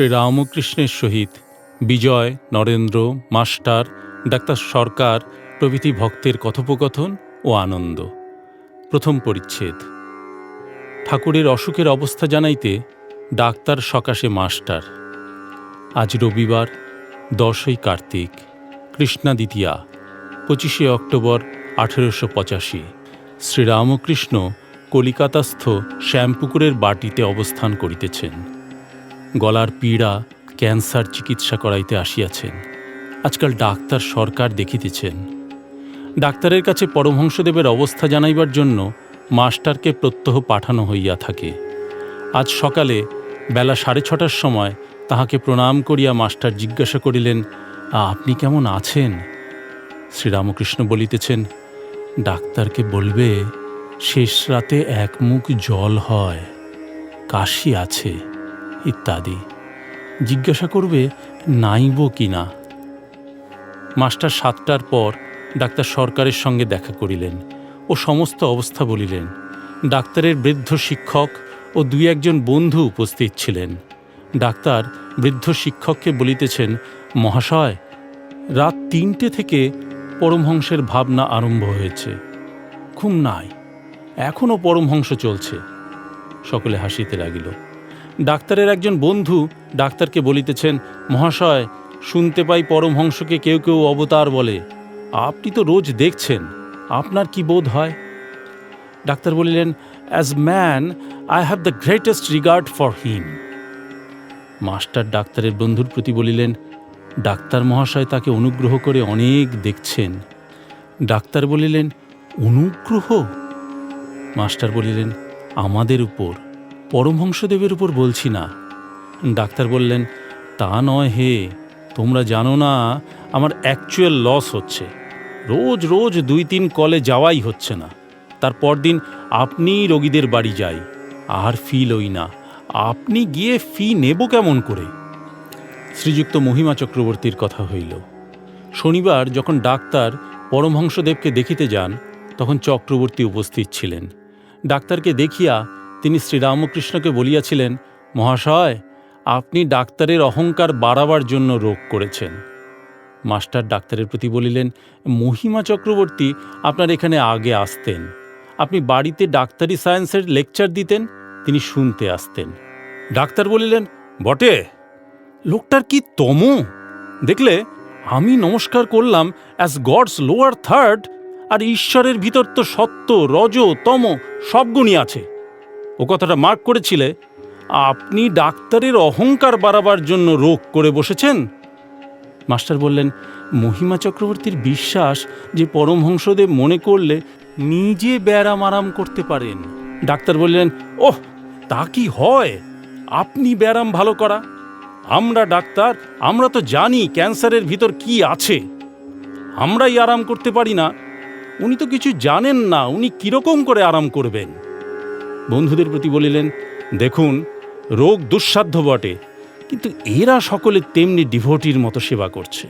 শ্রীরামকৃষ্ণের সহিত বিজয়, Narendra, master, doctor Sarkar প্রভৃতি ভক্তের কথোপকথন ও আনন্দ। প্রথম পরিচ্ছেদ। ঠাকুরের অসুখের অবস্থা জানাইতে ডাক্তার সকাশে মাস্টার। আজ রবিবার, দশই কার্তিক কৃষ্ণা দ্বিতীয়া পঁচিশে অক্টোবর, আঠেরোশো পঁচাশি। শ্রীরামকৃষ্ণ কলিকাতাস্থ শ্যামপুকুরের বাটিতে অবস্থান করিতেছেন। গলার পীড়া, ক্যান্সার চিকিৎসা করাইতে আসিয়াছেন। আজকাল ডাক্তার সরকার দেখিতেছেন। ডাক্তারের কাছে পরমহংসদেবের অবস্থা জানাইবার জন্য মাস্টারকে প্রত্যহ পাঠানো হইয়া থাকে। আজ সকালে বেলা সাড়ে ছটার সময় তাহাকে প্রণাম করিয়া মাস্টার জিজ্ঞাসা করিলেন, আপনি কেমন আছেন? শ্রীরামকৃষ্ণ বলিতেছেন, ডাক্তারকে বলবে, শেষ রাতে এক মুখ জল হয়, কাশি আছে। ইত্যাদি। জিজ্ঞাসা করবে, নাইব কি না? মাস্টার সাতটার পর ডাক্তার সরকারের সঙ্গে দেখা করিলেন ও সমস্ত অবস্থা বলিলেন। ডাক্তারের বৃদ্ধ শিক্ষক ও দুই একজন বন্ধু উপস্থিত ছিলেন। ডাক্তার বৃদ্ধ শিক্ষককে বলিতেছেন, মহাশয়, রাত তিনটে থেকে পরমহংসের ভাবনা আরম্ভ হয়েছে। ঘুম নাই। এখনও পরমহংস চলছে। সকলে হাসিতে লাগিল। ডাক্তারের একজন বন্ধু ডাক্তারকে বলিতেছেন, মহাশয়, শুনতে পাই পরমহংসকে কেউ কেউ অবতার বলে। আপনি তো রোজ দেখছেন, আপনার কি বোধ হয়? ডাক্তার বলিলেন as man I have the greatest regard for him master ডাক্তারের বন্ধুর প্রতি বলিলেন, ডাক্তার মহাশয় তাকে অনুগ্রহ করে অনেক দেখছেন। ডাক্তার বলিলেন, অনুগ্রহ? মাস্টার বলিলেন, আমাদের উপর। পরমহংসদেবের উপর বলছি না। ডাক্তার বললেন, তা নয় হে, তোমরা জানো না, আমার অ্যাকচুয়াল লস হচ্ছে। রোজ রোজ দুই তিন কলে যাওয়াই হচ্ছে না। তারপর দিন আপনিই রোগীদের বাড়ি যাই, আর ফি লই না। আপনি গিয়ে ফি নেব কেমন করে? শ্রীযুক্ত মহিমা চক্রবর্তীর কথা হইল। শনিবার যখন ডাক্তার পরমহংসদেবকে দেখিতে যান, তখন চক্রবর্তী উপস্থিত ছিলেন। ডাক্তারকে দেখিয়া তিনি শ্রীরামকৃষ্ণকে বলিয়াছিলেন, মহাশয়, আপনি ডাক্তারের অহংকার বাড়াবার জন্য রোগ করেছেন। মাস্টার ডাক্তারের প্রতি বলিলেন, মহিমা চক্রবর্তী আপনার এখানে আগে আসতেন। আপনি বাড়িতে ডাক্তারি সায়েন্সের লেকচার দিতেন, তিনি শুনতে আসতেন। ডাক্তার বলিলেন, বটে, লোকটার কি তম? দেখলে, আমি নমস্কার করলাম অ্যাজ গডস লোয়ার থার্ড আর ঈশ্বরের ভিতর তো সত্য, রজ, তম, সব গুণই আছে। ও কথাটা মার্ক করেছিলে, আপনি ডাক্তারের অহংকার বাড়াবার জন্য রোগ করে বসেছেন? মাস্টার বললেন, মহিমা চক্রবর্তীর বিশ্বাস যে পরমহংসদেব মনে করলে নিজে ব্যারাম আরাম করতে পারেন। ডাক্তার বললেন, ওহ, তা কি হয়? আপনি ব্যারাম ভালো করা। আমরা ডাক্তার, আমরা তো জানি ক্যান্সারের ভিতর কি আছে। আমরাই আরাম করতে পারি না। উনি তো কিছু জানেন না, উনি কীরকম করে আরাম করবেন? বন্ধুদের প্রতি বলিলেন, দেখুন, রোগ দুঃসাধ্য বটে, কিন্তু এরা সকলে তেমনি ডিভোটির মতো সেবা করছে।